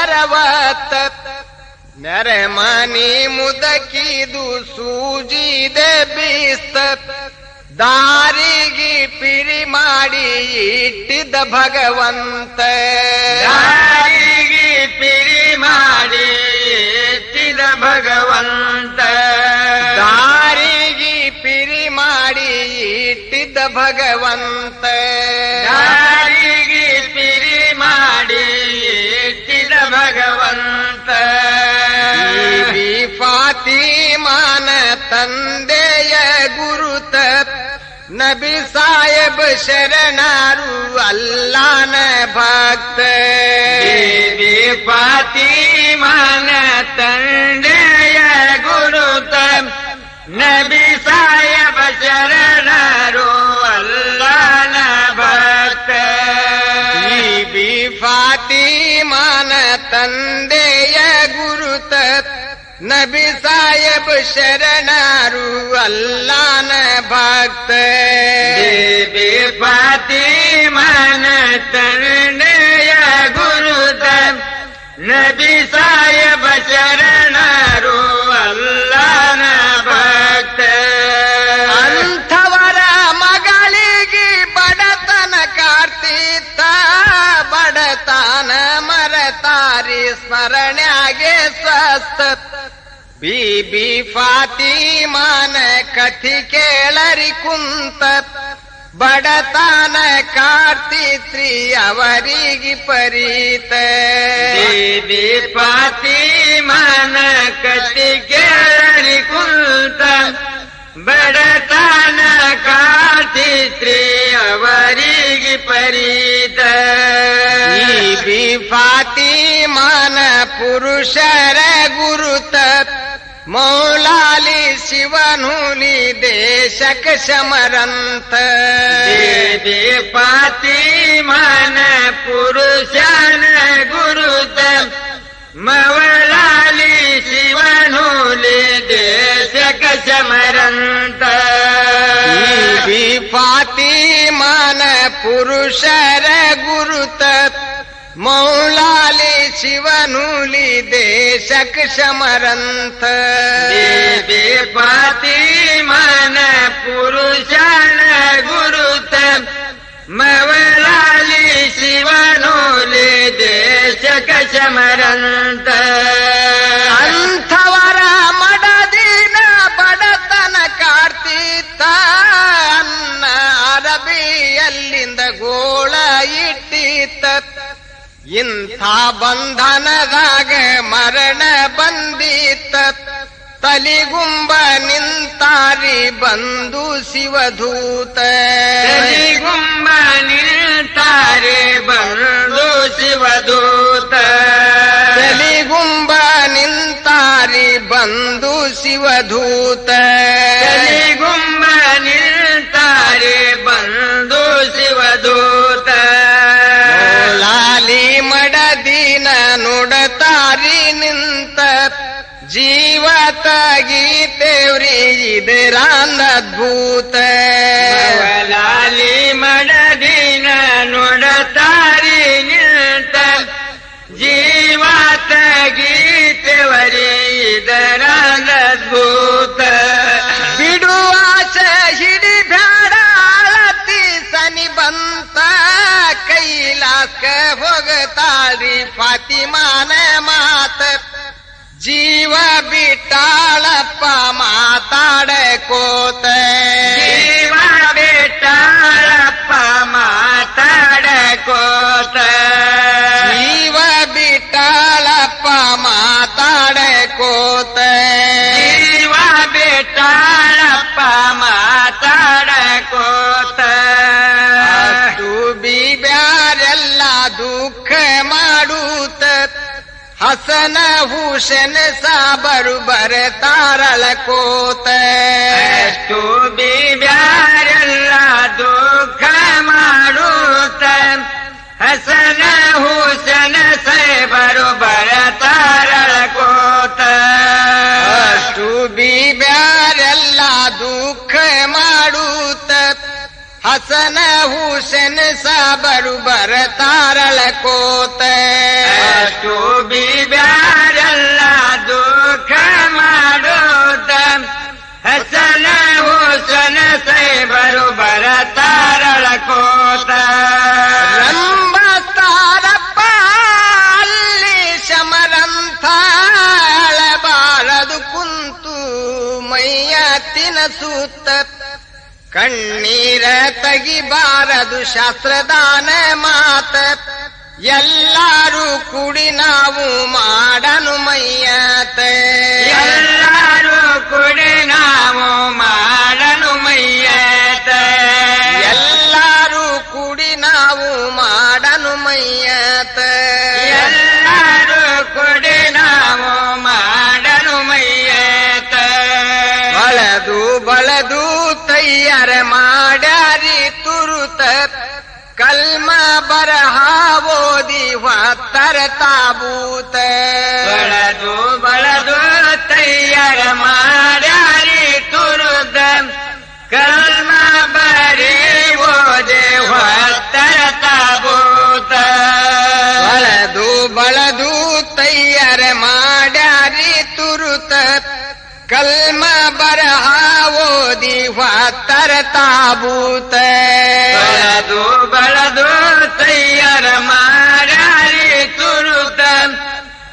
ಅರವತ್ತ ನೆರೆಮನಿ ಮುದಕಿದು ಸೂಜಿದೆ ಬೀಸ್ತ. ದಾರಿಗೆ ಪಿರಿ ಮಾಡಿ ಇಟ್ಟಿದ ಭಗವಂತ. ದಾರಿಗಿ ಪಿರಿ ಮಾಡಿ ಇಟ್ಟಿದ ಭಗವಂತ. ದಾರಿಗಿ ಪಿರಿ ಮಾಡಿ ಇಟ್ಟಿದ ಭಗವಂತ. ತಂದೆಯ ಗುರುತ ನಬಿ ಸಾಹೇಬ್ ಶರಣಾರು ಅಲ್ಲಾನ ಭಕ್ತ ದೇವಿ ಫಾತಿಮಾನ ತಂದೆಯ ಗುರುತ ನಬಿ ನಬಿ ಸಾಹೇಬ್ ಶರಣಾರು ಅಲ್ಲಾನ ಭಕ್ತ ದೇವಿ ಫಾತಿಮಾನ ತಂದೆಯ ಗುರುತ ನಬಿ ಸಾಯಬ ಶರಣರು ಅಲ್ಲನ ಭಕ್ತ ಅಂಥವರ ಮಗಳಿಗೆ ಬಡತನ ಕಾರ್ತಿತ್ತ ಬಡತನ ಮರತಾರಿ ಸ್ಮರಣೆಗೆ ಸ್ವಸ್ಥ ಬೀಬಿ ಫಾತಿಮಾನ ಕಥಿ ಕೇಳರಿ ಕುಂತ ಬಡತನ ಕಾರ್ತಿತ್ರಿ ಅವರಿಗೆ ಪರೀತ ದೇವಿ ಫಾತಿಮಾನ ಕತಿ ಕೇಳಿ ಕುಂತ ಬಡತನ ಕಾತಿತ್ರಿ ಅವರಿಗೆ ಪರೀತ ಬೀಬಿ ಫಾತಿಮಾನ ಪುರುಷರ ಗುರುತ ಮೌಲಾಲಿ ಶಿವನುಲಿ ದೇಶಕ ಶಮರಂತ ದೇವಿ ಫಾತಿಮಾನ ಪುರುಷನ ಗುರುತ ಮವಲಾಲಿ ಶಿವನೂಲಿ ದೇಶಕ ಸಮರಂತ ಬೀಬಿ ಫಾತಿಮಾನ ಪುರುಷರ ಗುರುತ ಮೌಲಾಲಿ ಶಿವನುಲಿ ದೇಶಕ ಶಮರಂತ ದೇವಿ ಫಾತಿಮಾನ ಪುರುಷನ ಇಂಥ ಬಂಧನದಾಗ ಮರಣ ಬಂದಿತ್ತ ತಲಿಗುಂಬ ನಿಂತಾರಿ ಬಂದು ಶಿವಧೂತ. ತಲಿಗುಂಬ ನಿಲ್ತಾರೆ ಬಂದು ಶಿವಧೂತ. ತಲಿಗುಂಬ ನಿಂತಾರಿ ಬಂದು ಶಿವಧೂತ. ಜೀವ ತಗೀತೇವ್ರಿ ಇದರಾಂದದ್ಭೂತ ಲಾಲಿ ಮಡದಿನ ನೋಡತಾರಿ ನಿಂತ. ಜೀವ ತಗೀತೆವರಿ ಇದರ ಅದ್ಭುತ ಬಿಡುವಾಸ ಹಿಡಿ ಬ್ಯಾಡ ಸನಿ ಬಂತ. ಕೈಲಾಸ ಹೋಗತಾರಿ ಫಾತಿಮಾನ. ಜೀವ ಬಿಟ್ಟಾಳಪ್ಪ ಮಾತಾಡ ಕೋತ आसन भूषण सा बरुबर तारल कोत। ಹಸನ ಹುಸೆನ್ ಸಾಬರು ಬರತಾರಳ ಕೋತ. ಅಷ್ಟು ಬಿಬ್ಯಾರೆಲ್ಲ ದುಃಖ ಮಾಡುತ್ತ ಹಸನ ಹುಸನ ಸೈಬರು ಬರತಾರಳ ಕೋತ. ರಂಬತಾರಪ್ಪ ಅಲ್ಲಿ ಶಮರಂಥ ಬಾರದು ಕುಂತು ಮೈಯ ತಿನಸೂತ ಕಣ್ಣೀರ ತೆಗಿಬಾರದು ಶಾಸ್ತ್ರದಾನ ಮಾತ. ಎಲ್ಲಾರು ಕುಡಿ ನಾವು ಮಾಡನು ತಯ್ಯಾರ ಮಾಡ್ಯಾರಿ ತುರುತ ಕಲ್ಮ ಬರಹ ಓದಿ ಹೊತ್ತರ ತಾಬೂತ ಬಳದು ಬಳದು ತಯ್ಯಾರ ಮಾಡ್ಯಾರಿ तर ताबूतर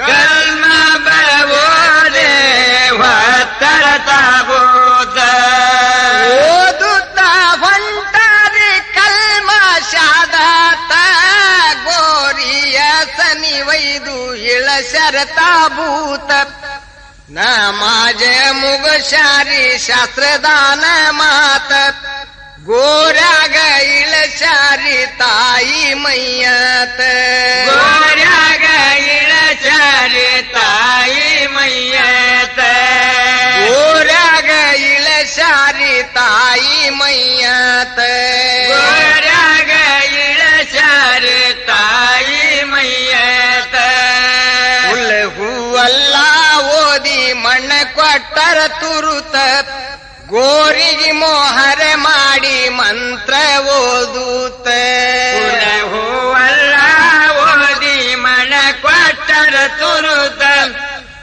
कल मां बरो तर तूता वंटा रे कल मां शादा गोरी सनी वई दूल शरताबूत न माझे मुगशारी शास्त्रदान मात. गोऱ्या गाईल शारी ताई मैयत. गोऱ्या गाईल शारी ताई मैयत. गोऱ्या गाईल शारी ताई मैयत. ಕೊಟ್ಟರ ತುರುತ ಗೋರಿಗೆ ಮೋಹರೆ ಮಾಡಿ ಮಂತ್ರ ಓದೂತ. ಹೂವಲ್ಲ ಓದಿ ಮಣ ಕೊಟ್ಟರ ತುರುತ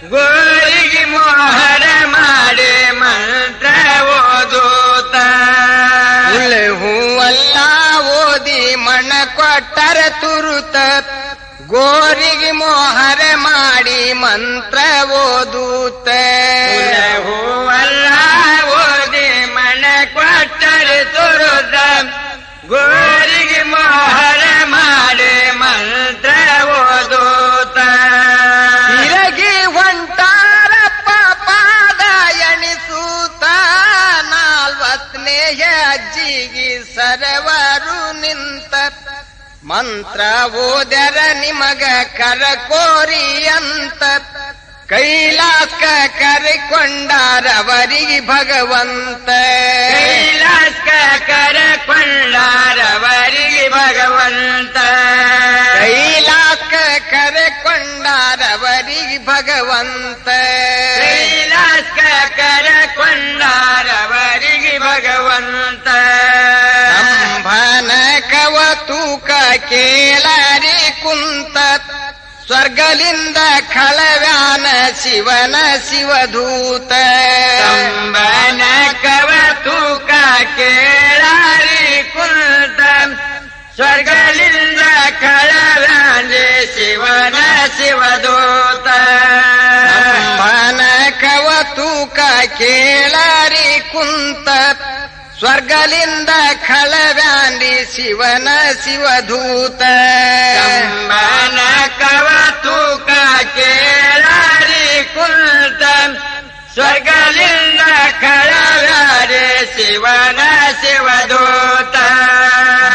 ಗೋರಿಗೆ ಮೋಹರ ಮಾಡಿ ಮಂತ್ರ ಓದೂತ. ಹೂವಲ್ಲ ಓದಿ ಮನ ಕೊಟ್ಟರ ತುರುತ ಗೋರಿಗೆ ಮೋಹರೆ ಮಾಡಿ ಮಂತ್ರ ಓದೂತ ಕುಲ ಮಂತ್ರ ಓದರ ನಿಮಗ ಕರಕೋರಿ ಅಂತ ಕೈಲಾಸ ಕರೆಕೊಂಡಾರವರಿಗೆ ಭಗವಂತ ಕೈಲಾಸ ಕರಕೊಂಡಾರವರಿಗೆ ಭಗವಂತ ಕೈಲಾಸ ಕರೆಕೊಂಡಾರವರಿಗೆ ಭಗವಂತ ಕೈಲಾಸ ಕರಕೊಂಡಾರವರಿಗೆ ಕೇಳರಿ ಕುಂತ ಸ್ವರ್ಗಲಿಂದ ಖಳವ್ಯಾನ ಶಿವನ ಶಿವಧೂತ. ಸಂಬನ ಕವ ತೂಕ ಕೇಳಾರಿ ಕುಂತ ಸ್ವರ್ಗಲಿಂದ ಖಳವ್ಯಾನ ಶಿವನ ಶಿವದೂತ ಸಂಭನ ಕವತೂಕ ಕೇಳಾರಿ ಕುಂತ ಸ್ವರ್ಗಲಿಂದ ಖಳವ್ಯಾಂಡಿ ಶಿವನ ಶಿವಧೂತ. ಮನ ಕವ ತೂಕ ಕೇಳಾರಿ ಕುಂತ. ಸ್ವರ್ಗಲಿಂದ ಖಳವ್ಯಾರಿ ಶಿವನ ಶಿವಧೂತ.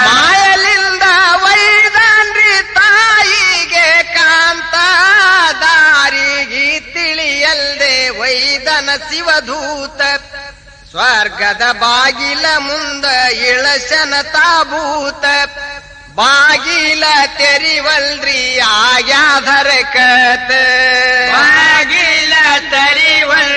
ಮಾಯಲಿಂದ ವೈದಾನ್ರಿ ತಾಯಿಗೆ ಕಾಂತ. ದಾರಿಗೆ ತಿಳಿಯಲ್ದೆ ವೈದನ ಶಿವಧೂತ. ಸ್ವರ್ಗದ ಬಾಗಿಲ ಮುಂದ ಇಳಸನ ತಾಬೂತ. ಬಾಗಿಲ ತೆರಿವಲ್ರಿ ಆಗ್ಯಾಧರ ಕತ ಬಾಗಿಲ ತರಿವಲ್